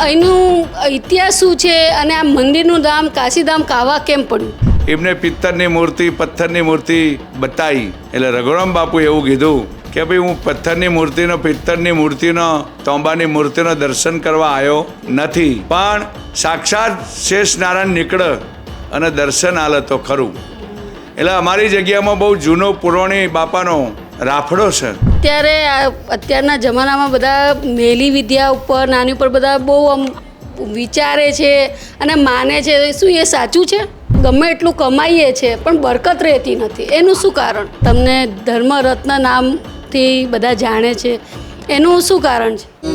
અહીંનું ઇતિહાસ શું છે અને આ મંદિરનું નામ કાશીધામ કાવા કેમ પડ્યું? એમને પિત્તરની મૂર્તિ, પથ્થરની મૂર્તિ બતાવી. એટલે રઘુરામ બાપુ એવું કીધું કે ભાઈ, હું પથ્થરની મૂર્તિનો પિત્તરની મૂર્તિનો, તોંબાની મૂર્તિનો દર્શન કરવા આવ્યો નથી. પણ સાક્ષાત શેષ નારાયણ નીકળે અને દર્શન આલે તો ખરું. એટલે અમારી જગ્યામાં બહુ જૂનો પુરાણી બાપાનો રાફડો છે. અત્યારે અત્યારના જમાનામાં બધા મેલી વિદ્યા ઉપર, નાની ઉપર બધા બહુ આમ વિચારે છે અને માને છે. શું એ સાચું છે? ગમે એટલું કમાઈએ છે, પણ બરકત રહેતી નથી. એનું શું કારણ? તમને ધર્મરત્ન નામથી બધા જાણે છે. એનું શું કારણ છે?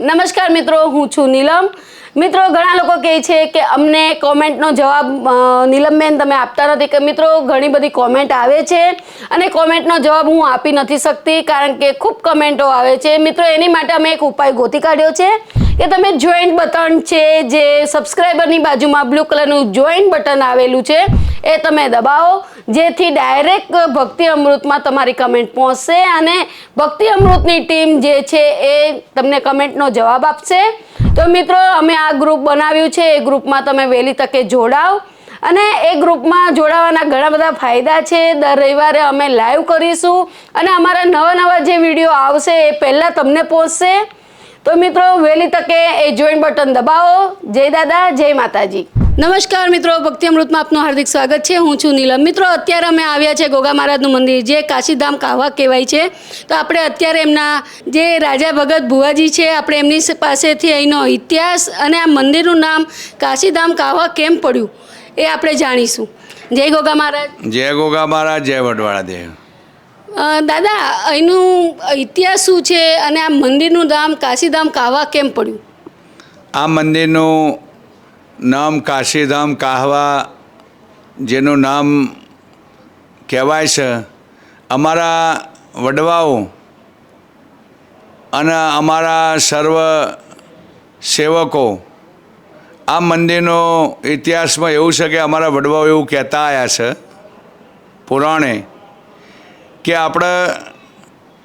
નમસ્કાર મિત્રો, હું છું નીલમ. મિત્રો, ઘણા લોકો કહે છે કે અમને કોમેન્ટનો જવાબ નીલમબેન તમે આપતા નથી. કે મિત્રો, ઘણી બધી કોમેન્ટ આવે છે અને કોમેન્ટનો જવાબ હું આપી નથી શકતી કારણ કે ખૂબ કમેન્ટો આવે છે. મિત્રો, એની માટે અમે એક ઉપાય ગોતી કાઢ્યો છે કે તમે જોઈન્ટ બટન છે, જે સબસ્ક્રાઈબરની બાજુમાં બ્લુ કલરનું જોઈન્ટ બટન આવેલું છે, એ તમે દબાવો. જેથી ડાયરેક્ટ ભક્તિ અમૃતમાં તમારી કમેન્ટ પહોંચશે અને ભક્તિ અમૃતની ટીમ જે છે એ તમને કમેન્ટનો જવાબ આપશે. તો મિત્રો, અમે આ ગ્રુપ બનાવ્યું છે. એ ગ્રુપમાં તમે વહેલી તકે જોડાવ. અને એ ગ્રુપમાં જોડાવાના ઘણા બધા ફાયદા છે. દર રવિવારે અમે લાઈવ કરીશું. અને અમારા નવા નવા જે વીડિયો આવશે, એ પહેલાં તમને પહોંચશે. તો મિત્રો વહેલી તકે એ જોઈન બટન દબાવો. જય દાદા જય માતાજી. નમસ્કાર મિત્રો ભક્તિ અમૃતમાં આપનું હાર્દિક સ્વાગત છે. હું છું નીલમ. મિત્રો અત્યારે અમે આવ્યા છે ગોગા મહારાજનું મંદિર જે કાશીધામ કાહવા કહેવાય છે. તો આપણે અત્યારે એમના જે રાજા ભગત ભુવાજી છે આપણે એમની પાસેથી અહીંનો ઇતિહાસ અને આ મંદિરનું નામ કાશીધામ કાહવા કેમ પડ્યું એ આપણે જાણીશું. જય ગોગા મહારાજ. જય ગોગા મહારાજ જય વડવાળા દેવ દાદા, અહીંનું ઇતિહાસ શું છે અને આ મંદિરનું નામ કાશીધામ કાહવા કેમ પડ્યું? આ મંદિરનું નામ કાશીધામ કાહવા જેનું નામ કહેવાય છે. અમારા વડવાઓ અને અમારા સર્વ સેવકો આ મંદિરનો ઇતિહાસમાં એવું છે કે અમારા વડવાઓ એવું કહેતા આવ્યા છે પુરાણે. કે આપણે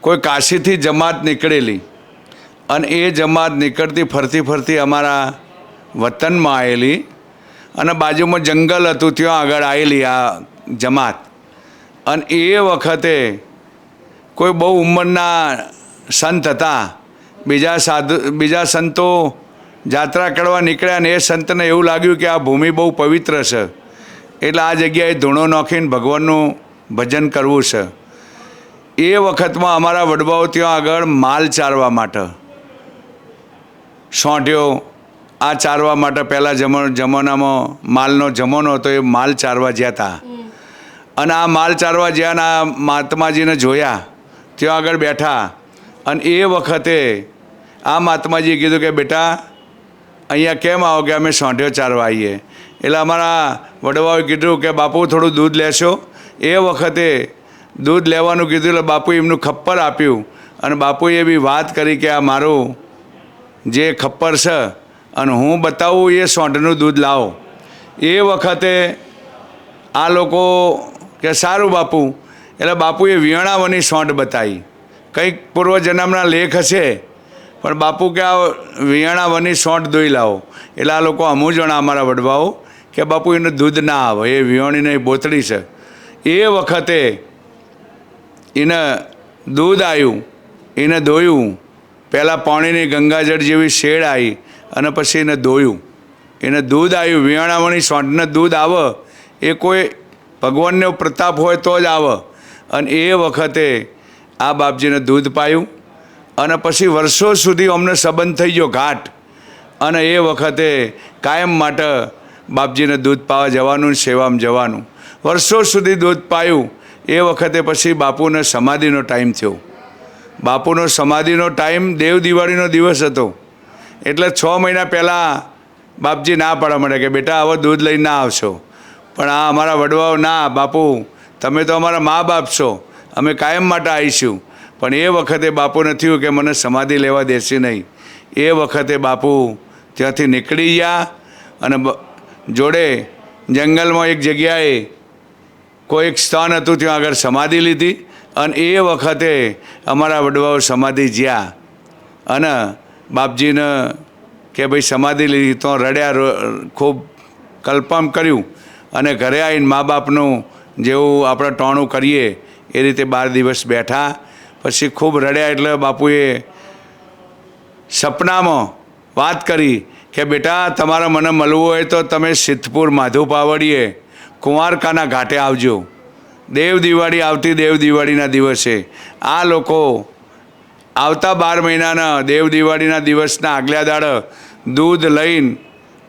કોઈ કાશીથી જમાત નીકળેલી અને એ જમાત નીકળતી ફરતી ફરતી અમારા વતનમાં આવેલી અને બાજુમાં જંગલ હતું, ત્યાં આગળ આવેલી આ જમાત. અને એ વખતે કોઈ બહુ ઉંમરના સંત હતા. બીજા સાધુ, બીજા સંતો જાત્રા કરવા નીકળ્યા ને એ સંતને એવું લાગ્યું કે આ ભૂમિ બહુ પવિત્ર છે. એટલે આ જગ્યાએ ધૂણો નાખીને ભગવાનનું ભજન કરવું છે. એ વખતમાં અમારા વડવાઓ ત્યાં આગળ માલ ચારવા માટે સોંઢ્યો આ ચારવા માટે પહેલાં જમ જમાનામાં માલનો જમાનો હતો, એ માલ ચારવા ગયા હતા. અને આ માલ ચારવા જ્યાં આ મહાત્માજીને જોયા, ત્યાં આગળ બેઠા. અને એ વખતે આ મહાત્માજીએ કીધું કે, બેટા, અહીંયા કેમ આવો કે અમે સોંઢ્યો ચારવા આવીએ? એટલે અમારા વડવાઓએ કીધું કે, બાપુ, થોડું દૂધ લેશો. એ વખતે દૂધ લેવાનું કીધું એટલે બાપુએ એમનું ખપ્પર આપ્યું. અને બાપુએ એવી વાત કરી કે આ મારું જે ખપ્પર છે અને હું બતાવું એ સોંઢનું દૂધ લાવો. એ વખતે આ લોકો કે સારું બાપુ, એટલે બાપુએ વિયણાવની સોંઢ બતાવી. કંઈક પૂર્વજન્મના લેખ હશે, પણ બાપુ કે આ વિયણાવની સોંઠ દોઈ લાવો. એટલે આ લોકો અમુ જણા અમારા વડવાઓ કે બાપુ, એનું દૂધ ના આવે, એ વિયણીની બોતળી છે. એ વખતે એને દૂધ આવ્યું એને દોયું પહેલાં પાણીની ગંગાજળ જેવી શેડ આવી અને પછી એને દોયું એને દૂધ આવ્યું વિયાણામણી સોંઠને દૂધ આવે. એ કોઈ ભગવાનનો પ્રતાપ હોય તો જ આવે. અને એ વખતે આ બાપજીને દૂધ પાયું અને પછી વર્ષો સુધી અમને સંબંધ થઈ ગયો ઘાટ. અને એ વખતે કાયમ માટે બાપજીને દૂધ પાવા જવાનું સેવામાં જવાનું. વર્ષો સુધી દૂધ પાયું એ વખતે પછી બાપુને સમાધિનો ટાઈમ થયો. બાપુનો સમાધિનો ટાઈમ દેવ દિવાળીનો દિવસ હતો. એટલે છ મહિના પહેલાં બાપજી ના પાડવા માંડે કે બેટા હવે દૂધ લઈને ના આવશો. પણ આ અમારા વડવાઓ ના, બાપુ, તમે તો અમારા મા બાપ છો. અમે કાયમ માટે આવીશું. પણ એ વખતે બાપુને થયું કે મને સમાધિ લેવા દેશે નહીં. એ વખતે બાપુ ત્યાંથી નીકળી ગયા અને જોડે જંગલમાં એક જગ્યાએ કોઈ એક સ્થાન હતું ત્યાં આગળ સમાધિ લીધી અને એ વખતે અમારા વડવાઓ સમાધિ જ્યાં અને બાપજીને કે ભાઈ સમાધિ લીધી તો રડ્યા ખૂબ કલ્પમ કર્યું અને ઘરે આવીને મા બાપનું જેવું આપણે ટોણું કરીએ એ રીતે બાર દિવસ બેઠા. પછી ખૂબ રડ્યા એટલે બાપુએ સપનામાં વાત કરી કે બેટા તમારે મને મળવું હોય તો તમે સિદ્ધપુર માધુ પાવડીએ કુંવારકાના ઘાટે આવજો. દેવ દિવાળી આવતી દેવ દિવાળીના દિવસે. આ લોકો આવતા બાર મહિનાના દેવ દિવાળીના દિવસના આગલા દાડ દૂધ લઈને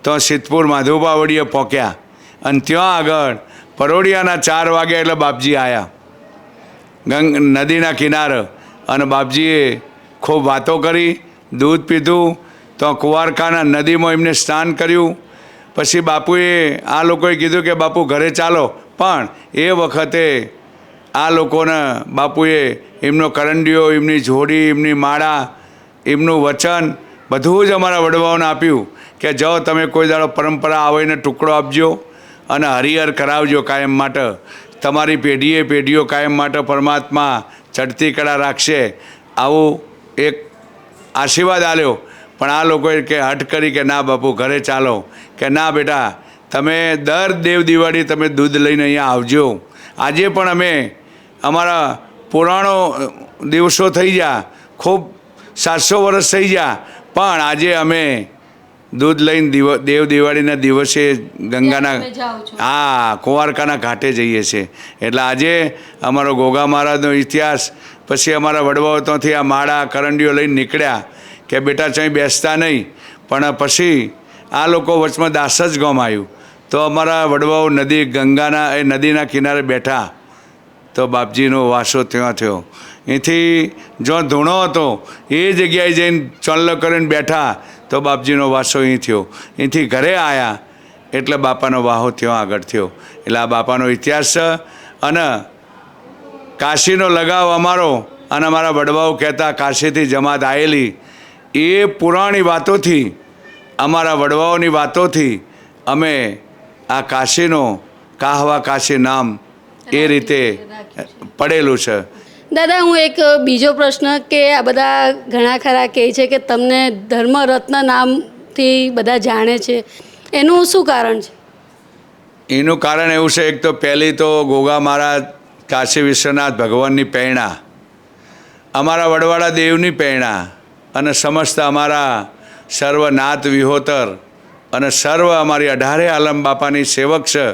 તો સિદ્ધપુર માધુબાવડીએ પહોંચ્યા અને ત્યાં આગળ પરોડિયાના ચાર વાગ્યા એટલે બાપજી આવ્યા ગંગ નદીના કિનારે. અને બાપજીએ ખૂબ વાતો કરી, દૂધ પીધું. તો કુંવારકાના નદીમાં એમને સ્નાન કર્યું. પછી બાપુએ આ લોકોએ કીધું કે, બાપુ, ઘરે ચાલો. પણ એ વખતે આ લોકોને બાપુએ એમનો કરંડિયો એમની જોડી, એમની માળા, એમનું વચન બધું જ અમારા વડવાઓને આપ્યું કે, જાઓ, તમે કોઈ દાડો પરંપરા આવીને ટુકડો આપજો અને હરિહર કરાવજો કાયમ માટે. તમારી પેઢીએ પેઢીઓ કાયમ માટે પરમાત્મા ચડતી કળા રાખશે. આવું એક આશીર્વાદ આલ્યો પણ આ લોકોએ કે હટ કરી કે ના બાપુ ઘરે ચાલો. કે ના બેટા તમે દર દેવ દિવાળી તમે દૂધ લઈને અહીંયા આવજો. આજે પણ અમે અમારા પુરાણો દિવસો થઈ ગયા. ખૂબ સાતસો વર્ષ થઈ ગયા. પણ આજે અમે દૂધ લઈને દિવ દેવ દિવાળીના દિવસે ગંગાના. હા કુંવારકાના ઘાટે જઈએ છીએ. એટલે આજે અમારો ગોગા મહારાજનો ઇતિહાસ પછી અમારા વડવાઓ ત્યાંથી આ માળા કરંડીઓ લઈને નીકળ્યા. કે બેટા ચાઈ બેસતા નહીં. પણ પછી આ લોકો વચમાં દાસ જ ગામ આવ્યું તો અમારા વડવાઓ નદી ગંગાના, એ નદીના કિનારે બેઠા. તો બાપજીનો વાસો ત્યાં થયો. એથી જો ધૂણો હતો, એ જગ્યાએ જઈને ચોલ્લો કરીને બેઠા, તો બાપજીનો વાસો અહીં થયો. અહીંથી ઘરે આવ્યા એટલે બાપાનો વાહો ત્યાં આગળ થયો. એટલે આ બાપાનો ઇતિહાસ અને કાશીનો લગાવ અમારો, અને અમારા વડવાઓ કહેતા કાશીથી જમાત આવેલી એ પુરાણી વાતોથી અમારા વડવાઓની વાતોથી અમે આ કાશીનો કાહવા કાશી નામ એ રીતે પડેલું છે. દાદા હું એક બીજો પ્રશ્ન કે આ બધા ઘણા ખરા કહે છે કે તમને ધર્મરત્ન નામથી બધા જાણે છે. એનું શું કારણ છે? એનું કારણ એવું છે એક તો પહેલી તો ગોગા મહારાજ કાશી વિશ્વનાથ ભગવાનની પ્રેરણા અમારા વડવાડા દેવની પ્રેરણા અને સમસ્ત અમારા સર્વનાથ વિહોતર અને સર્વ અમારી અઢારે આલમ બાપાની સેવક છે,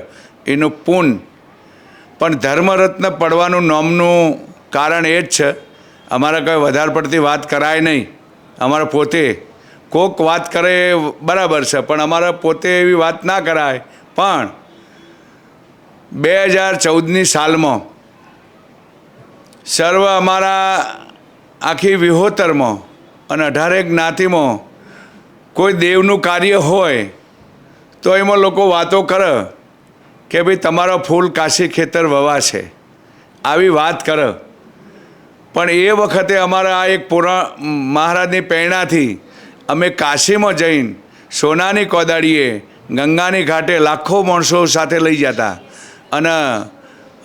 એનું પૂન. પણ ધર્મરત્ન પડવાનું નોમનું કારણ એ જ છે, અમારે કંઈ વધારે પડતી વાત કરાય નહીં. અમારે પોતે કોક વાત કરે બરાબર છે, પણ અમારે પોતે એવી વાત ના કરાય. પણ બે હજાર ચૌદની સાલમાં સર્વ અમારા આખી વિહોતરમાં અને અઢારેક જ્ઞાતિમાં, કોઈ દેવનું કાર્ય હોય, તો એમાં લોકો વાતો કરે કે ભાઈ તમારો ફૂલ કાશી ખેતર વવાશે આવી વાત કરે. પણ એ વખતે અમારા આ એક પુરા, મહારાજની પ્રેરણાથી અમે કાશીમાં જઈને સોનાની કોદાળીએ ગંગાની ઘાટે લાખો માણસો સાથે લઈ જતા અને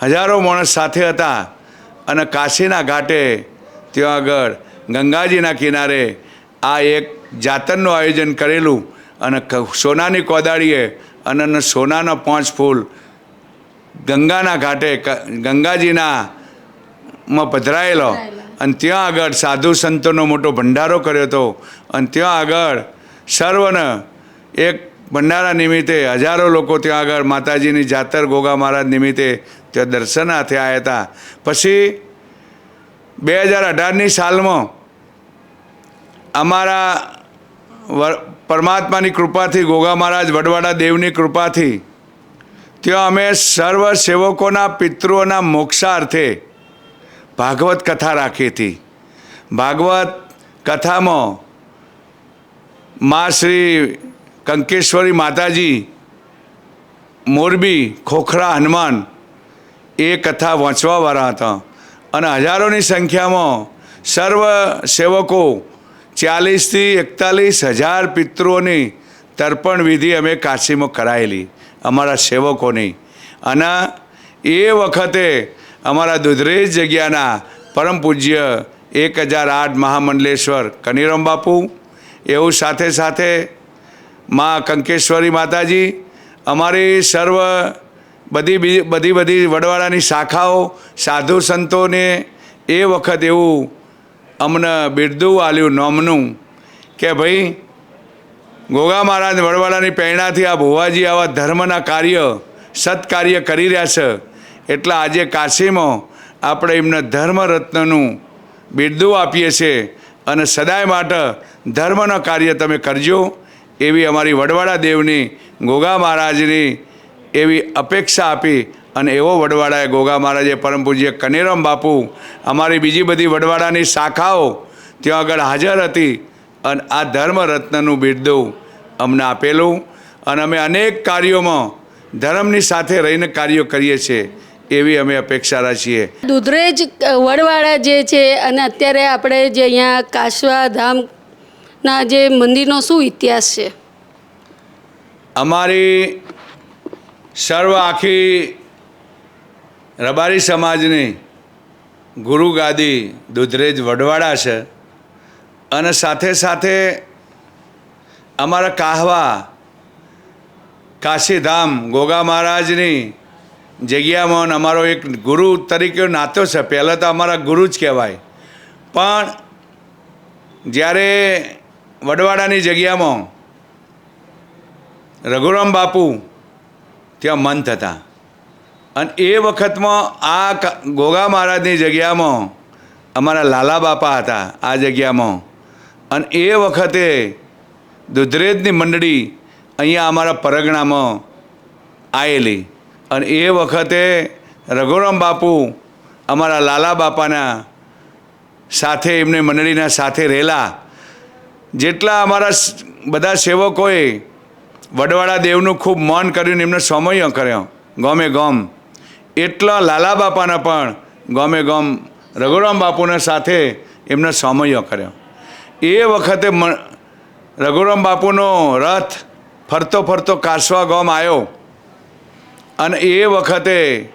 હજારો માણસ સાથે હતા અને કાશીના ઘાટે ત્યાં આગળ ગંગાજીના કિનારે આ એક જાતરનું આયોજન કરેલું અને સોનાની કોદાળીએ અને સોનાનો પાંચ ફૂલ ગંગાના ઘાટે ગંગાજીના માં પધરાયેલો. અને ત્યાં આગળ સાધુ સંતોનો મોટો ભંડારો કર્યો હતો. અને ત્યાં આગળ સર્વને એક ભંડારા નિમિત્તે હજારો લોકો ત્યાં આગળ માતાજીની જાતર ગોગા મહારાજ નિમિત્તે ત્યાં દર્શનાર્થે આવ્યા હતા. પછી બે હજાર અઢારની સાલમાં અમારા પરમાત્માની કૃપાથી, ગોગા મહારાજ વડવાડા દેવની કૃપાથી, ત્યાં અમે સર્વ સેવકોના પિતૃઓના મોક્ષાર્થે ભાગવત કથા રાખી હતી. ભાગવત કથામાં મા શ્રી કંકેશ્વરી માતાજી, મોરબી, ખોખરા, હનુમાન એ કથા વાંચવાવાળા હતા. અને હજારોની સંખ્યામાં સર્વ સેવકો ચાલીસથી એકતાલીસ હજાર પિતૃઓની તર્પણ વિધિ અમે કાશીમાં કરાયેલી, અમારા સેવકોની. અને એ વખતે અમારા દુધરેજ જગ્યાના પરમ પૂજ્ય એક હજાર આઠ મહામંડલેશ્વર કનીરામ બાપુ, એવું સાથે સાથે મા કંકેશ્વરી માતાજી, અમારી સર્વ બધી બધી બધી વડવાડાની શાખાઓ, સાધુ સંતોને એ વખત એવું અમને બિરદું આલ્યું નોમનું કે ભાઈ, ગોગા મહારાજ વડવાડાની પ્રેરણાથી આ ભુવાજી આવા ધર્મના કાર્ય, સત્કાર્ય કરી રહ્યા છે. એટલે આજે કાશીમાં આપણે એમને ધર્મરત્નનું બિરદું આપીએ છીએ અને સદાય માટે ધર્મના કાર્ય તમે કરજો એવી અમારી વડવાડા દેવની ગોગા મહારાજની એવી અપેક્ષા આપી અને એવો વડવાડાએ ગોગા મહારાજે પરમ પૂજ્ય કનેરામ બાપુ અમારી બીજી બધી વડવાડાની શાખાઓ ત્યાં આગળ હાજર હતી અને આ ધર્મરત્નનું બિરદું અમને આપેલું અને અમે અનેક કાર્યોમાં ધર્મની સાથે રહીને કાર્યો કરીએ છીએ એવી અમે અપેક્ષા રાખીએ. દુધરેજ વડવાડા જે છે અને અત્યારે આપણે જે અહીંયા કાશવા ધામના જે મંદિરનો શું ઇતિહાસ છે? અમારી સર્વ આખી રબારી સમાજની ગુરુ ગાદી દુધરેજ વડવાડા છે. અને સાથે સાથે અમારા કાહવા, કાશીધામ, ગોગા મહારાજની જગ્યામાં અમારો એક ગુરુ તરીકે નાતો છે. પહેલાં તો અમારા ગુરુ જ કહેવાય. પણ જ્યારે વડવાડાની જગ્યામાં રઘુરામ બાપુ ત્યાં મંત હતા. અને એ વખતમાં આ ગોગા મહારાજની જગ્યામાં અમારા લાલા બાપા હતા, આ જગ્યામાં. અને એ વખતે દુધરેજની મંડળી અહીંયા અમારા પરગણામાં આવેલી અને એ વખતે રઘુરામ બાપુ અમારા લાલા બાપાના સાથે, એમને મંડળીના સાથે રહેલા. જેટલા અમારા બધા સેવકોએ વડવાડા દેવનું ખૂબ મન કર્યું ને એમને સમય કર્યો, ગમે ગમ. એટલા લાલા બાપાના પણ ગમે ગમ રઘુરામ બાપુના સાથે એમને સમય કર્યો. એ વખતે રઘુરામ બાપુનો રથ ફરતો ફરતો કાસવા ગામ આવ્યો. અને એ વખતે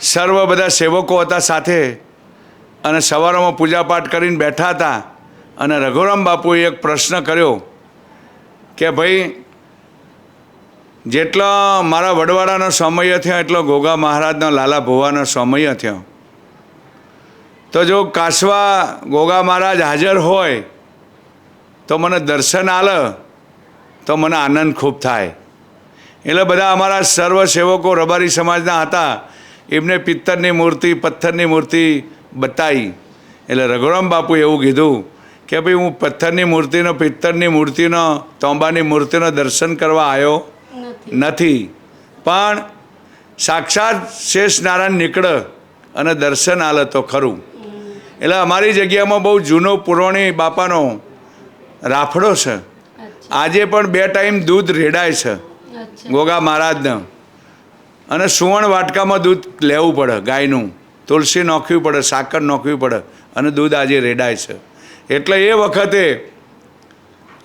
સર્વ બધા સેવકો હતા સાથે અને સવારોમાં પૂજાપાઠ કરીને બેઠા હતા. અને રઘુરામ બાપુએ એક પ્રશ્ન કર્યો કે ભાઈ જેટલો મારા વડવાડાનો સમય થયો, એટલો ગોગા મહારાજનો લાલા ભોવાનો સમય થયો. તો જો કાસવા ગોગા મહારાજ હાજર હોય, તો મને દર્શન આલે, તો મને આનંદ ખૂબ થાય. એટલે બધા અમારા સર્વ સેવકો રબારી સમાજના હતા, એમને પિત્તરની મૂર્તિ, પથ્થરની મૂર્તિ બતાવી એટલે રઘુરામ બાપુ એવું કીધું કે ભાઈ, હું પથ્થરની મૂર્તિનો પિત્તરની મૂર્તિનો, તોંબાની મૂર્તિનો દર્શન કરવા આવ્યો. નથી. પણ સાક્ષાત શેષ નારાયણ નીકળે અને દર્શન આલે તો ખરું. એટલે અમારી જગ્યામાં બહુ જૂનો પુરાણી બાપાનો રાફડો છે. આજે પણ બે ટાઈમ દૂધ રેડાય છે ગોગા મહારાજને. અને સુવર્ણ વાટકામાં દૂધ લેવું પડે ગાયનું. તુલસી નાખવી પડે સાકર નાખવી પડે અને દૂધ આજે રેડાય છે. એટલે એ વખતે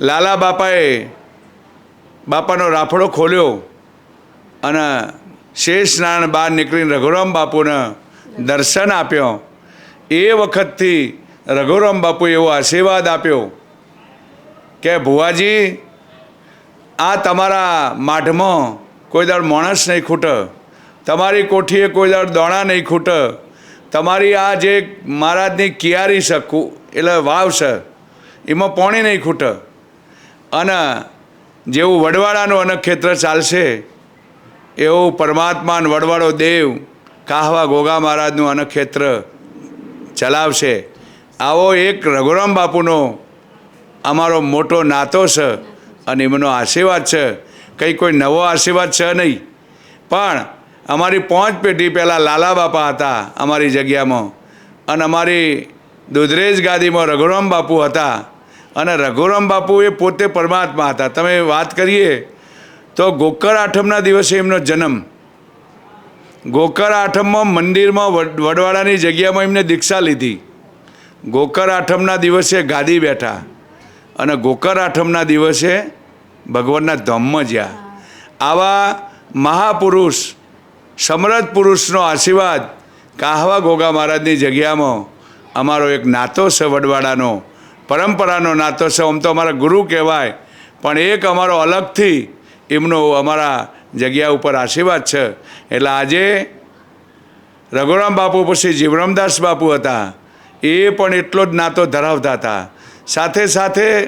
લાલા બાપાએ બાપાનો રાફડો ખોલ્યો અને શેષ નારાયણ બહાર નીકળીને રઘુરામ બાપુને દર્શન આપ્યો. એ વખતથી રઘુરામ બાપુએ એવો આશીર્વાદ આપ્યો કે, ભુવાજી, આ તમારા માઢમાં કોઈ દાડ માણસ નહીં ખૂટે. તમારી કોઠીએ કોઈ દાડ દોણા નહીં ખૂટે. તમારી આ જે મહારાજની કિયારી છે, કુ- એટલે વાવ છે, એમાં પોણી નહીં ખૂટે. અને જેવું વડવાડાનું અનક્ષેત્ર ચાલશે, એવું પરમાત્માન વડવાળો દેવ કાહવા ગોગા મહારાજનું અનક્ષેત્ર ચલાવશે. આવો એક રઘુરામ બાપુનો અમારો મોટો નાતો છે અને એમનો આશીર્વાદ છે. કંઈ કોઈ નવો આશીર્વાદ છે નહીં. પણ અમારી પાંચ પેઢી પહેલાં લાલા બાપા હતા અમારી જગ્યામાં. અને અમારી દુધરેજ ગાદીમાં રઘુરામ બાપુ હતા. અને રઘુરામ બાપુ એ પોતે પરમાત્મા હતા. તમે વાત કરીએ તો ગોકર આઠમના દિવસે એમનો જન્મ. ગોકર આઠમમાં મંદિરમાં વડ- વડવાડાની જગ્યામાં એમને દીક્ષા લીધી. ગોકર આઠમના દિવસે ગાદી બેઠા અને ગોકર આઠમના દિવસે ભગવાનના ધામમાં જ્યા. આવા મહાપુરુષ, સમરથ પુરુષનો આશીર્વાદ કાહવા ગોગા મહારાજની જગ્યામાં અમારો એક નાતો છે વડવાડાનો. પરંપરાનો નાતો છે, આમ તો અમારા ગુરુ કહેવાય. પણ એક અમારો અલગથી એમનો અમારા જગ્યા ઉપર આશીર્વાદ છે. એટલે આજે રઘુરામ બાપુ, પછી જીવરામદાસ બાપુ હતા. એ પણ એટલો જ નાતો ધરાવતા હતા. સાથે સાથે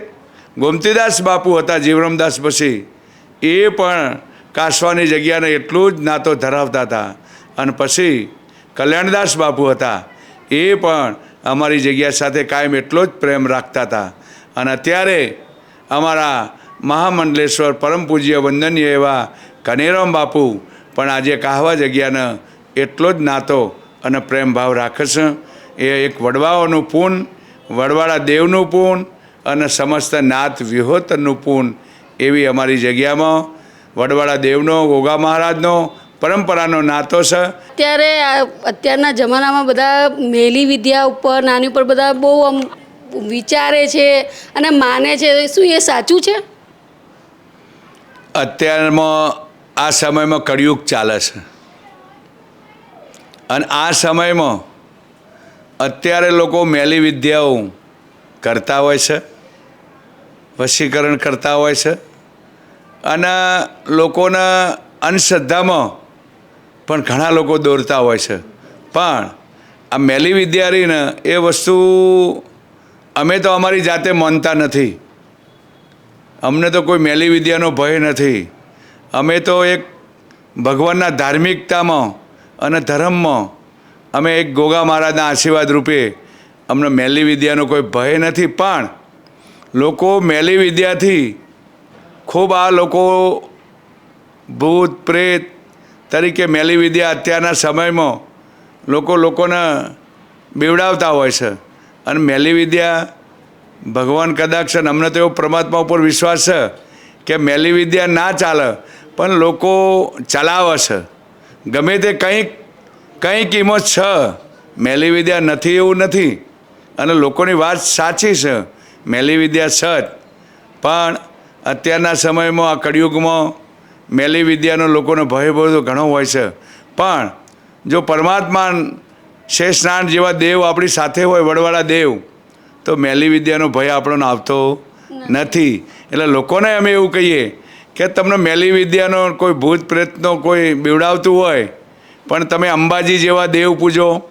ગોમતીદાસ બાપુ હતા, જીવરામદાસ પછી, એ પણ કાસવાની જગ્યાને એટલું જ નાતો ધરાવતા હતા. અને પછી કલ્યાણદાસ બાપુ હતા. એ પણ અમારી જગ્યા સાથે કાયમ એટલો જ પ્રેમ રાખતા હતા. અને અત્યારે અમારા મહામંડલેશ્વર પરમ પૂજ્ય વંદનીય એવા કનેરામ બાપુ પણ આજે કાહવા જગ્યાને એટલો જ નાતો અને પ્રેમ ભાવ રાખે છે એ એક વડવાઓનું પૂન, વડવાળા દેવનું પૂન અને સમસ્ત નાથ વિહોતનનું પૂન એવી અમારી જગ્યામાં વડવાળા દેવનો, ગોગા મહારાજનો પરંપરાનો નાતો છે? અત્યારે અત્યારના જમાનામાં બધા મેલી વિદ્યા ઉપર નાની ઉપર બધા બહુ આમ વિચારે છે અને માને છે. શું એ સાચું છે? અત્યારમાં આ સમયમાં કળિયુગ ચાલે છે. અને આ સમયમાં અત્યારે લોકો મેલી વિદ્યાઓ કરતા હોય છે વશીકરણ કરતા હોય છે અને લોકોના અંધશ્રદ્ધામાં પણ ઘણા લોકો દોરતા હોય છે. પણ આ મેલી વિદ્યા રહીને એ વસ્તુ અમે તો અમારી જાતે માનતા નથી. અમને તો કોઈ મેલી વિદ્યાનો ભય નથી. અમે તો એક ભગવાનના ધાર્મિકતામાં અને ધર્મમાં અમે એક ગોગા મહારાજના આશીર્વાદ રૂપે અમને મેલી વિદ્યાનો કોઈ ભય નથી. પણ લોકો મેલી વિદ્યાથી ખૂબ આ લોકો ભૂત, પ્રેત તરીકે મેલી વિદ્યા અત્યારના સમયમાં લોકો લોકોને બેવડાવતા હોય છે. અને મેલી વિદ્યા ભગવાન કદાચ છે અમને તો એવો પરમાત્મા ઉપર વિશ્વાસ છે કે મેલી વિદ્યા ના ચાલે, પણ લોકો ચલાવે છે. ગમે તે કંઈક, કંઈ કિંમત છે મેલી વિદ્યા નથી એવું નથી. અને લોકોની વાત સાચી છે મેલી વિદ્યા છે પણ અત્યારના સમયમાં આ કળિયુગમાં મેલી વિદ્યાનો લોકોનો ભય બહુ ઘણો હોય છે. પણ જો પરમાત્મા શેષનારાયણ જેવા દેવ આપણી સાથે હોય વડવાળા દેવ તો મેલી વિદ્યાનો ભય આપણને આવતો નથી. એટલે લોકોને અમે એવું કહીએ કે તમને મેલી વિદ્યાનો કોઈ ભૂત પ્રેતનો કોઈ બીવડાવતું હોય પણ તમે અંબાજી જેવા દેવ પૂજો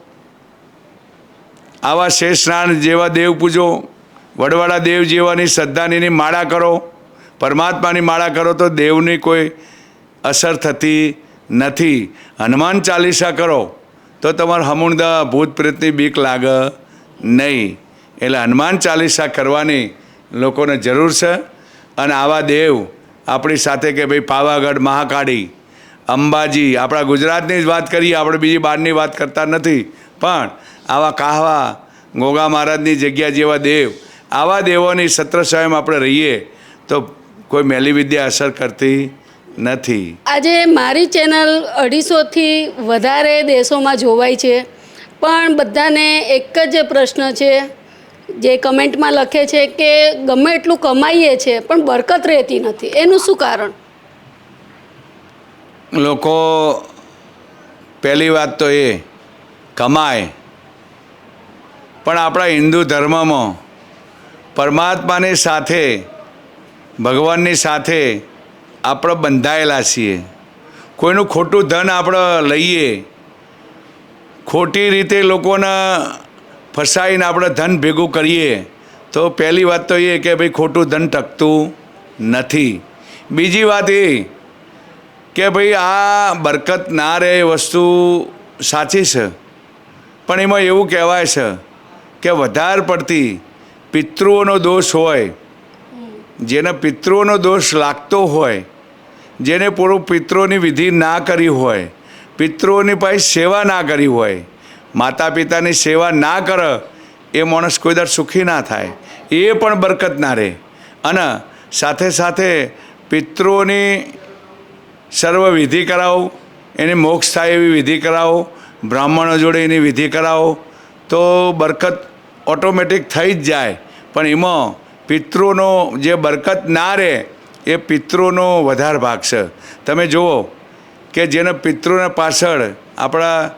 આવા શેષનારાયણ જેવા દેવ પૂજો વડવાળા દેવ જેવાની શ્રદ્ધાની માળા કરો પરમાત્માની માળા કરો તો દેવની કોઈ અસર થતી નથી. હનુમાન ચાલીસા કરો તો તમારે હમુણદા ભૂત પ્રેતની બીક લાગે નહીં. એટલે હનુમાન ચાલીસા કરવાની લોકોને જરૂર છે. અને આવા દેવ આપણી સાથે કે ભાઈ પાવાગઢ મહાકાળી, અંબાજી, આપણા ગુજરાતની જ વાત કરીએ, આપણે બીજી બહારની વાત કરતા નથી. પણ આવા કાહવા, ગોગા મહારાજની જગ્યા જેવા દેવ, આવા દેવોની સત્ર સ્વયં આપણે રહીએ તો કોઈ મેલી વિદ્યા અસર કરતી નથી. આજે મારી ચેનલ અઢીસોથી વધારે દેશોમાં જોવાય છે પણ બધાને એક જ પ્રશ્ન છે જે કમેન્ટમાં લખે છે કે ગમે એટલું કમાઈએ છે પણ બરકત રહેતી નથી. એનું શું કારણ? લોકો પહેલી વાત તો એ કમાય. પણ આપણા હિન્દુ ધર્મમાં પરમાત્માની સાથે ભગવાનની સાથે આપણે બંધાયેલા છીએ. કોઈનું ખોટું ધન આપણે લઈએ, ખોટી રીતે લોકોને ફસાઈને આપણે ધન ભેગું કરીએ, તો પહેલી વાત તો એ કે ભાઈ ખોટું ધન ટકતું નથી. બીજી વાત એ કે ભાઈ આ બરકત ના રહે એ વસ્તુ સાચી છે. પણ એમાં એવું કહેવાય છે કે વધારે પડતી પિતૃઓનો દોષ હોય જેને પિતૃઓનો દોષ લાગતો હોય, જેને પૂરું પિતૃઓની વિધિ ના કરી હોય, પિતૃઓની પાસે સેવા ના કરી હોય માતા પિતાની સેવા ના કરે, એ માણસ કોઈ દર સુખી ના થાય, એ પણ બરકત ના રહે. અને સાથે સાથે પિતૃઓની સર્વ વિધિ કરાવો, એને મોક્ષ થાય એવી વિધિ કરાવો, બ્રાહ્મણો જોડે એની વિધિ કરાવો, તો બરકત ઓટોમેટિક થઈ જ જાય. પણ એમાં પિતૃનો જે બરકત ના રહે, એ પિતૃનો વધારે ભાગ છે. તમે જુઓ કે જેને પિતૃને પાછળ આપણા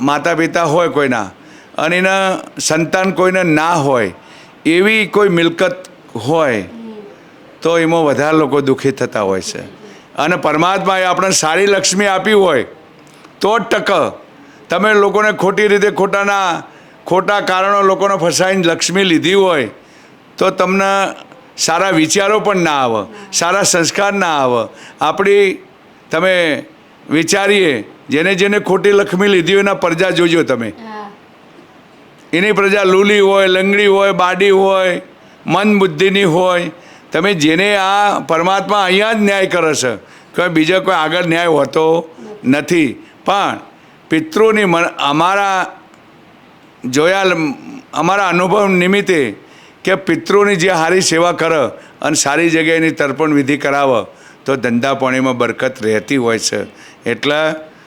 માતા પિતા હોય કોઈના, અને એના સંતાન કોઈને ના હોય, એવી કોઈ મિલકત હોય, તો એમાં વધારે લોકો દુઃખી થતા હોય છે. અને પરમાત્માએ આપણને સારી લક્ષ્મી આપી હોય, તો જ ટક. તમે લોકોને ખોટી રીતે ખોટાના, ખોટા કારણો લોકોને ફસાઈને લક્ષ્મી લીધી હોય તો તમને સારા વિચારો પણ ના આવે સારા સંસ્કાર ના આવે. આપણી તમે વિચારીએ જેને જેને ખોટી લક્ષ્મી લીધી હોય એના પ્રજા જોજો તમે. એની પ્રજા લૂલી હોય લંગડી હોય બાડી હોય મન બુદ્ધિની હોય. તમે જેને આ પરમાત્મા અહીંયા જ ન્યાય કરે છે કોઈ બીજો કોઈ આગળ ન્યાય હોતો નથી. પણ પિતૃની મ અમારા જોયા અમારા અનુભવ નિમિત્તે કે પિતૃની જે સારી સેવા કરે અને સારી જગ્યાએ એની તર્પણ વિધિ કરાવે, તો ધંધા પાણીમાં બરકત રહેતી હોય છે. એટલે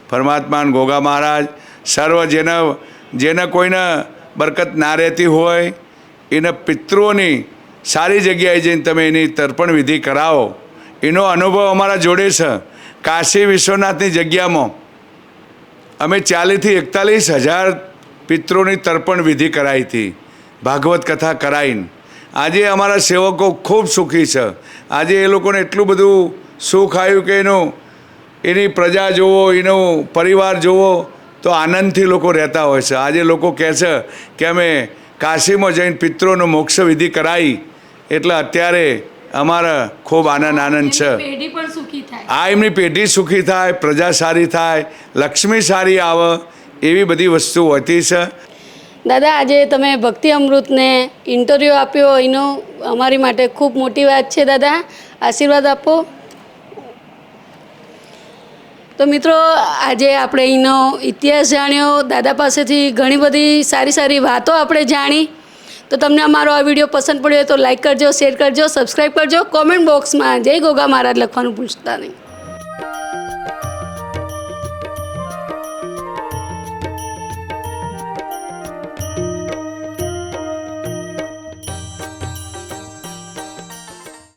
પરમાત્માન ગોગા મહારાજ સર્વ જેને જેને કોઈને બરકત ના રહેતી હોય, એને પિતૃઓની સારી જગ્યાએ જઈને તમે એની તર્પણ વિધિ કરાવો. એનો અનુભવ અમારા જોડે છે. કાશી વિશ્વનાથની જગ્યામાં અમે ચાલીસથી એકતાલીસ હજાર પિતૃની તર્પણ વિધિ કરાવી હતી. ભાગવત કથા કરાવીને આજે અમારા સેવકો ખૂબ સુખી છે. આજે એ લોકોને એટલું બધું સુખ આવ્યું કે એનું એની પ્રજા જુઓ એનો પરિવાર જુઓ તો આનંદથી લોકો રહેતા હોય છે. આજે લોકો કહે છે કે અમે કાશીમાં જઈને પિતૃનો મોક્ષ વિધિ કરાવી એટલે અત્યારે અમારા ખૂબ આનંદ આનંદ છે. આ એમની પેઢી સુખી થાય પ્રજા સારી થાય લક્ષ્મી સારી આવે એવી બધી વસ્તુ હોતી છે. દાદા, આજે તમે ભક્તિ અમૃતને ઇન્ટરવ્યૂ આપ્યો, એનો અમારી માટે ખૂબ મોટી વાત છે દાદા. આશીર્વાદ આપો. તો મિત્રો, આજે આપણે એનો ઇતિહાસ જાણ્યો. દાદા પાસેથી ઘણી બધી સારી સારી વાતો આપણે જાણી. તો તમને અમારો આ વીડિયો પસંદ પડ્યો હોય તો લાઈક કરજો શેર કરજો સબસ્ક્રાઈબ કરજો. કોમેન્ટ બોક્સમાં જય ગોગા મહારાજ લખવાનું ભૂલતા નહીં.